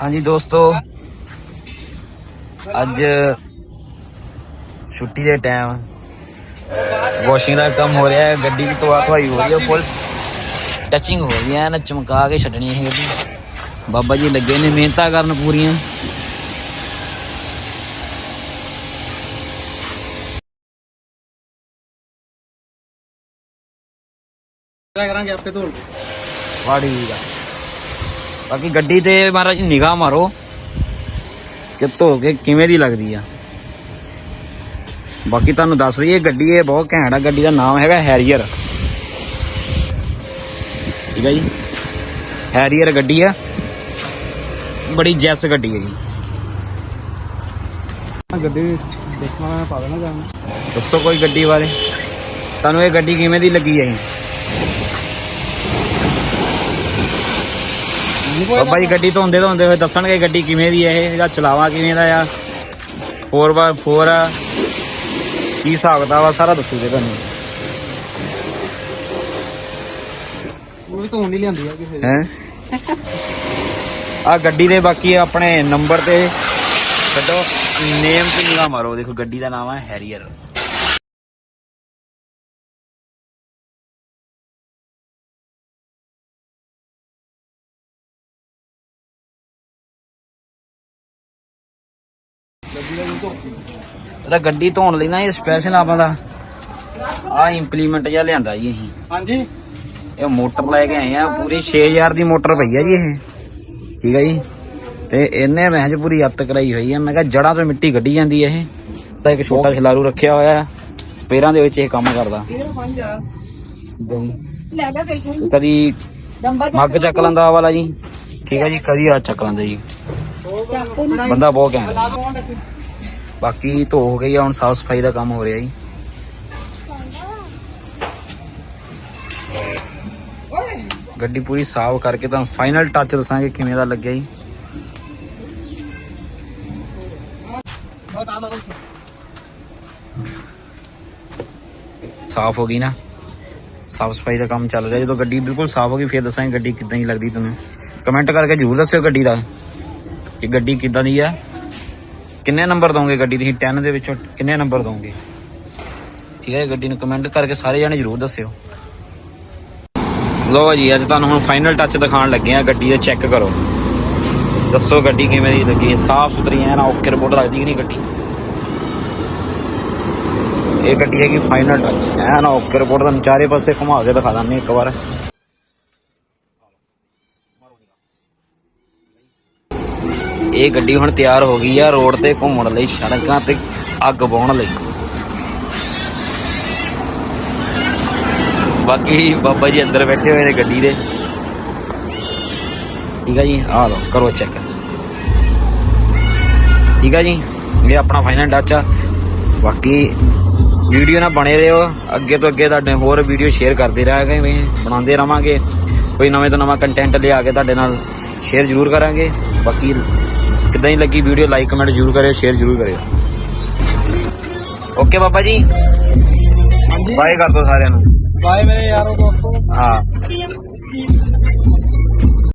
ਹਾਂਜੀ ਦੋਸਤੋ ਅੱਜ ਛੁੱਟੀ ਦੇ ਟਾਈਮ ਵਾਸ਼ਿੰਗ ਦਾ ਕੰਮ ਹੋ ਰਿਹਾ ਹੈ ਗੱਡੀ ਦੀ ਧੋਆ ਧੁਆਈ ਹੋ ਰਹੀ ਹੈ ਫੁੱਲ ਟੱਚਿੰਗ ਹੋ ਰਹੀ ਹੈ ਨਾ ਚਮਕਾ ਕੇ ਛੱਡਣੀ ਹੈ ਗੱਡੀ। ਬਾਬਾ ਜੀ ਲੱਗੇ ਨੇ ਮਿਹਨਤਾਂ ਕਰਨ ਪੂਰੀਆਂ। ਕਰਾਂਗੇ ਆਪੇ ਧੋਲ ਵਾੜੀ ਦਾ। ਬਾਕੀ ਗੱਡੀ ਤੇ ਮਹਾਰਾਜ ਨਿਗਾਹ ਮਾਰੋ ਕਿ ਧੋ ਕੇ ਕਿਵੇਂ ਦੀ ਲੱਗਦੀ ਆ। ਬਾਕੀ ਤੁਹਾਨੂੰ ਦੱਸ ਦਈਏ ਗੱਡੀ ਇਹ ਬਹੁਤ ਘੈਂਟ ਆ ਗੱਡੀ ਦਾ ਨਾਮ ਹੈਗਾ ਹੈਰੀਅਰ। ਠੀਕ ਹੈ ਜੀ? ਹੈਰੀਅਰ ਗੱਡੀ ਆ। ਬੜੀ ਜੈਸ ਗੱਡੀ ਹੈ ਜੀ। ਗੱਡੀ ਦੇਖਣਾ ਪਾ ਦੇਣਾ ਦੱਸੋ ਕੋਈ ਗੱਡੀ ਬਾਰੇ। ਤੁਹਾਨੂੰ ਇਹ ਗੱਡੀ ਕਿਵੇਂ ਦੀ ਲੱਗੀ ਹੈ ਜੀ? ਬਾਬਾ ਜੀ ਗੱਡੀ ਧੋਂਦੇ ਧੋਂਦੇ ਹੋਏ ਦੱਸਣਗੇ ਗੱਡੀ ਕਿਵੇਂ ਦੀ ਹੈ ਇਹ ਇਹਦਾ ਚਲਾਵਾ ਕਿਵੇਂ ਦਾ ਆ। 4x4 ਆ। ਕੀ ਹਿਸਾਬ ਕਿਤਾਬ ਆ ਸਾਰਾ ਦੱਸੂਗੇ ਤੁਹਾਨੂੰ। ਉਹ ਵੀ ਧੋਣ ਨਹੀਂ ਲਿਆਂਦੀ ਆ ਕਿਸੇ ਹੈ? ਆ ਗੱਡੀ ਦੇ ਬਾਕੀ ਆਪਣੇ ਨੰਬਰ ਤੇ ਛੱਡੋ ਨੇਮ ਤੇ ਨਿਗਾਹ ਮਾਰੋ ਦੇਖੋ ਗੱਡੀ ਦਾ ਨਾਮ ਹੈ ਹੈਰੀਅਰ ਇਹਦਾ ਗੱਡੀ ਧੋਣ ਲਈ ਨਾ ਇਹ ਸਪੈਸ਼ਲ ਆਪਾਂ ਦਾ ਆ ਇੰਪਲੀਮੈਂਟ ਜਿਹਾ ਲਿਆਂਦਾ ਜੀ ਅਸੀਂ। ਹਾਂਜੀ। ਇਹ ਮੋਟਰ ਲੈ ਕੇ ਆਏ ਆ ਪੂਰੀ 6000 ਦੀ ਮੋਟਰ ਪਈ ਆ ਜੀ ਇਹ। ਠੀਕ ਹੈ ਜੀ? ਤੇ ਇਹਨੇ ਮਹਿਜ ਪੂਰੀ ਅੱਤ ਕਰਾਈ ਹੋਈ ਆ। ਮੈਂ ਕਿਹਾ ਜੜਾਂ ਤੋਂ ਮਿੱਟੀ ਕੱਢੀ ਜਾਂਦੀ ਇਹ। ਤਾਂ ਇੱਕ ਛੋਟਾ ਛਲਾਰੂ ਰੱਖਿਆ ਹੋਇਆ ਸਪੇਰਾਂ ਦੇ ਵਿੱਚ ਇਹ ਕੰਮ ਕਰਦਾ। ਕਦੀ ਮੱਗ ਚੱਕ ਲੈਂਦਾ ਵਾਲਾ ਜੀ। ਠੀਕ ਹੈ ਜੀ ਕਦੀ ਆ ਚੱਕ ਲੈਂਦਾ ਜੀ। ਬੰਦਾ ਬਹੁਤ ਘੈਂਟ ਬਾਕੀ ਧੋ ਹੋ ਗਈ ਆ, ਹੁਣ ਸਾਫ਼ ਸਫ਼ਾਈ ਦਾ ਕੰਮ ਹੋ ਰਿਹਾ ਜੀ। ਗੱਡੀ ਪੂਰੀ ਸਾਫ਼ ਕਰਕੇ ਤੁਹਾਨੂੰ ਫਾਈਨਲ ਟੱਚ ਦੱਸਾਂਗੇ ਕਿਵੇਂ ਦਾ ਲੱਗਿਆ ਜੀ। ਸਾਫ਼ ਹੋ ਗਈ ਨਾ। ਸਾਫ਼ ਸਫ਼ਾਈ ਦਾ ਕੰਮ ਚੱਲ ਰਿਹਾ। ਜਦੋਂ ਗੱਡੀ ਬਿਲਕੁਲ ਸਾਫ਼ ਹੋ ਗਈ, ਫਿਰ ਦੱਸਾਂਗੇ ਗੱਡੀ ਕਿਦਾਂ ਦੀ ਲੱਗਦੀ ਤੁਹਾਨੂੰ। ਕਮੈਂਟ ਕਰਕੇ ਜ਼ਰੂਰ ਦੱਸਿਓ ਗੱਡੀ ਦਾ। ਕਿ ਗੱਡੀ ਕਿੱਦਾਂ ਦੀ ਆ? ਕਿੰਨੇ ਨੰਬਰ ਦੋਗੇ ਗੱਡੀ ਤੁਸੀਂ? 10 ਦੇ ਵਿੱਚੋਂ ਕਿੰਨੇ ਨੰਬਰ ਦੋਗੇ? ਠੀਕ ਹੈ, ਗੱਡੀ ਨੂੰ ਕਮੈਂਟ ਕਰਕੇ ਸਾਰੇ ਜਾਣੇ ਜ਼ਰੂਰ ਦੱਸਿਓ। ਲੋ ਜੀ, ਅੱਜ ਤੁਹਾਨੂੰ ਹੁਣ ਫਾਈਨਲ ਟੱਚ ਦਿਖਾਉਣ ਲੱਗੇ ਆ ਗੱਡੀ ਦਾ ਚੈੱਕ ਕਰੋ। ਦੱਸੋ ਗੱਡੀ ਕਿਵੇਂ ਦੀ ਲੱਗੀ? ਸਾਫ਼ ਸੁਥਰੀ ਐ ਨਾ ਓਕੇ ਰਿਪੋਰਟ ਲੱਗਦੀ ਕਿ ਨਹੀਂ ਗੱਡੀ? ਇਹ ਗੱਡੀ ਹੈਗੀ ਫਾਈਨਲ ਟੱਚ ਐ ਨਾ ਓਕੇ ਰਿਪੋਰਟ ਤੁਹਾਨੂੰ ਚਾਰੇ ਪਾਸੇ ਘੁਮਾ ਕੇ ਦਿਖਾ ਦਾਂਗੇ ਇੱਕ ਵਾਰ। ਇਹ ਗੱਡੀ ਹੁਣ ਤਿਆਰ ਹੋ ਗਈ ਆ ਰੋਡ ਤੇ ਘੁੰਮਣ ਲਈ, ਸੜਕਾਂ ਤੇ ਅੱਗ ਬਾਉਣ ਲਈ। ਬਾਕੀ ਬਾਬਾ ਜੀ ਅੰਦਰ ਬੈਠੇ ਹੋਏ ਨੇ ਗੱਡੀ ਦੇ। ਠੀਕ ਆ ਜੀ ਆ ਲਓ, ਕਰੋ ਚੈੱਕ ਠੀਕ ਆ ਜੀ, ਇਹ ਆਪਣਾ ਫਾਈਨਲ ਟੱਚ ਆ। ਬਾਕੀ ਵੀਡੀਓ ਨਾਲ ਬਣੇ ਰਹੋ, ਅੱਗੇ ਤੋਂ ਅੱਗੇ ਤੁਹਾਡੇ ਹੋਰ ਵੀਡੀਓ ਸ਼ੇਅਰ ਕਰਦੇ ਰਹਾਂਗੇ ਬਣਾਉਂਦੇ ਰਵਾਂਗੇ। ਕੋਈ ਨਵੇਂ ਤੋਂ ਨਵਾਂ ਕੰਟੈਂਟ ਲਿਆ ਕੇ ਤੁਹਾਡੇ ਨਾਲ ਸ਼ੇਅਰ ਜ਼ਰੂਰ ਕਰਾਂਗੇ। ਬਾਕੀ ਕਿੱਦਾਂ ਹੀ ਲੱਗੀ ਵੀਡੀਓ ਲਾਈਕ ਕਮੈਂਟ ਜ਼ਰੂਰ ਕਰਿਓ ਸ਼ੇਅਰ ਜ਼ਰੂਰ ਕਰਿਓ। ਓਕੇ ਬਾਬਾ ਜੀ? ਹਾਂਜੀ। ਬਾਏ ਕਰ ਦੋ ਸਾਰਿਆਂ ਨੂੰ। ਬਾਏ ਮੇਰੇ ਯਾਰੋ ਦੋਸਤੋ। ਹਾਂ।